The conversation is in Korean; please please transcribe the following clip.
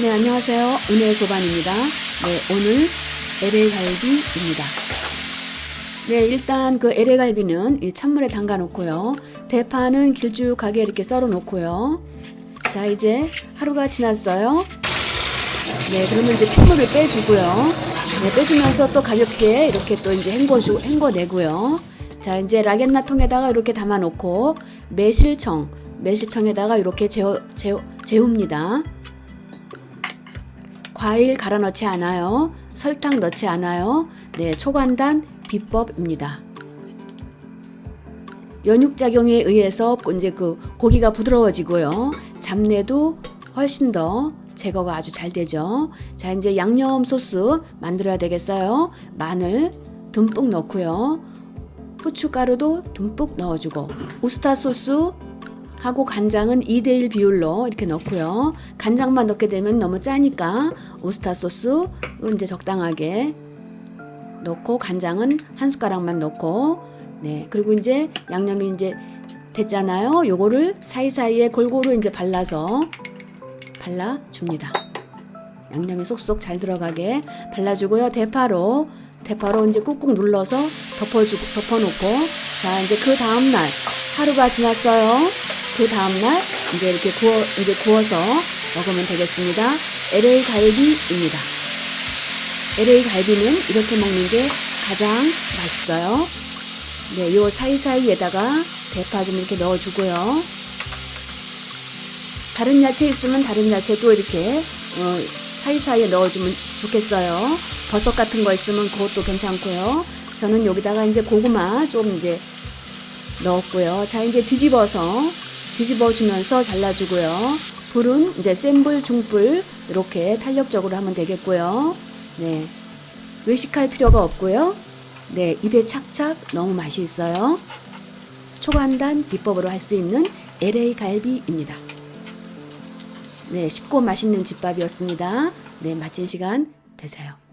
네, 안녕하세요. 은혜 소반입니다. 네, 오늘 LA 갈비입니다. 네, 일단 그 LA 갈비는 이 찬물에 담가 놓고요. 대파는 길쭉하게 이렇게 썰어 놓고요. 자, 이제 하루가 지났어요. 네, 그러면 이제 핏물을 빼주고요. 네, 빼주면서 또 가볍게 이렇게 또 이제 헹궈주, 헹궈내고요. 자, 이제 라겐나 통에다가 이렇게 담아 놓고 매실청, 매실청에다가 이렇게 재워, 재워, 재웁니다. 과일 갈아 넣지 않아요. 설탕 넣지 않아요. 네, 초간단 비법입니다. 연육작용에 의해서 이제 그 고기가 부드러워지고요. 잡내도 훨씬 더 제거가 아주 잘 되죠. 자, 이제 양념 소스 만들어야 되겠어요. 마늘 듬뿍 넣고요. 후춧가루도 듬뿍 넣어주고 우스타 소스 하고 간장은 2대1 비율로 이렇게 넣고요. 간장만 넣게 되면 너무 짜니까 우스타 소스 이제 적당하게 넣고 간장은 한 숟가락만 넣고 네 그리고 이제 양념이 이제 됐잖아요. 요거를 사이사이에 골고루 이제 발라서 발라 줍니다. 양념이 쏙쏙 잘 들어가게 발라주고요. 대파로 대파로 이제 꾹꾹 눌러서 덮어주고 덮어놓고 자 이제 그 다음 날 하루가 지났어요. 그 다음 날 이제 이렇게 구워 이제 구워서 먹으면 되겠습니다. LA 갈비입니다. LA 갈비는 이렇게 먹는 게 가장 맛있어요. 네, 요 사이사이에다가 대파 좀 이렇게 넣어주고요. 다른 야채 있으면 다른 야채도 이렇게 어, 사이사이에 넣어주면 좋겠어요. 버섯 같은 거 있으면 그것도 괜찮고요. 저는 여기다가 이제 고구마 좀 이제 넣었고요. 자, 이제 뒤집어서 뒤집어 주면서 잘라주고요. 불은 이제 센 불, 중불 이렇게 탄력적으로 하면 되겠고요. 네. 외식할 필요가 없고요. 네, 입에 착착 너무 맛이 있어요. 초간단 비법으로 할 수 있는 LA 갈비입니다. 네, 쉽고 맛있는 집밥이었습니다. 네, 맛진 시간 되세요.